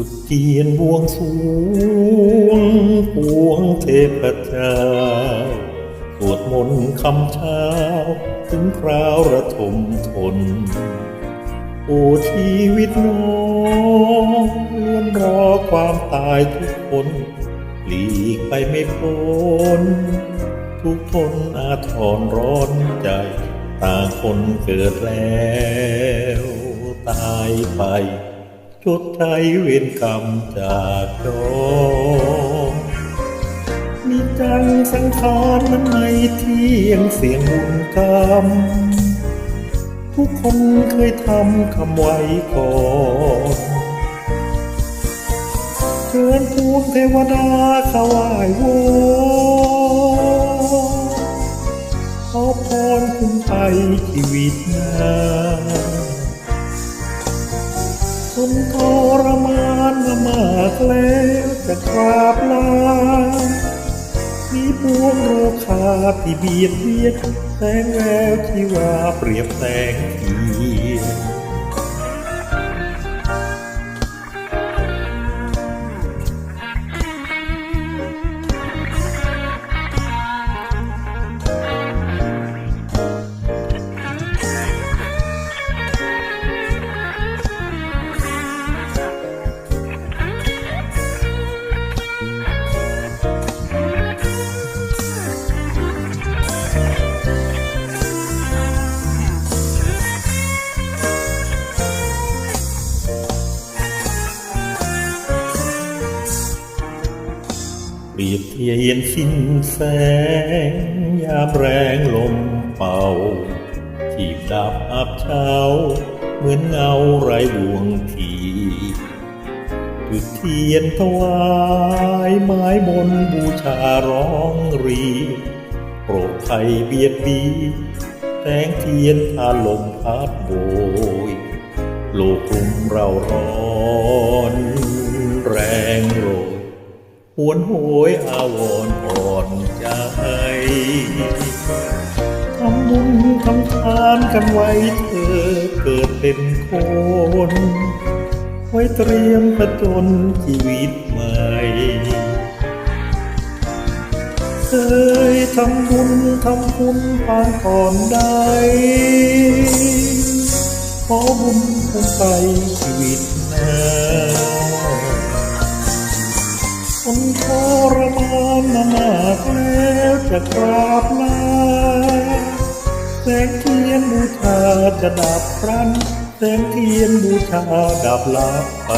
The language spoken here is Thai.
ุดเทียนบวงสรวงปวงเทพเจ้าสวดมนต์คำเช้า ถึงคราวระทมทน โอ้ชีวิตน้องล้วนรอความตายทุกคนหลีกไปไม่พ้น ทุกทนอาทรร้อนใจ ต่างคนเกิดแล้ว ตายไป ชดใช้เวรกรรมจากจอมีจังสังขารนั้นไม่เที่ยงเสียงบุญกรรมทุกคนเคยทำคำไว้ก่อนเชิญพวงเทวดาเข้าไหว้วอนขอพรคุณไปชีวิตน้า นทรมานมามากแล้วจะกราบลา มีปวงโรคาที่เบียดเบียนแสงแววที่ว่าเปรียบแสงที เปรียบเทียนสิ้นแสง ยามแรงลมเป่าที่ดับอับเช้า เหมือนเงาไร้ดวงทีจุดเทียนถวายไม้มนบูชาร้องรีโปรดไทยเบียดบีแสงเทียนพาลมพัดโบยโลกกลุ่มเราร้อน แรง หวนโหยอาวรอ่อนใจทำบุญทำทานกันไว้เธอเกิดเป็นคน ไว้เตรียมผจญชีวิตใหม่เคยทำบุญทำบุญปานก่อนได้ขอบุญคงไปชีวิตหน้า นทรมานมามากแล้วจะกราบลาแสงเทียนบูชาจะดับพรันแสงเทียนบูชาดับลับไป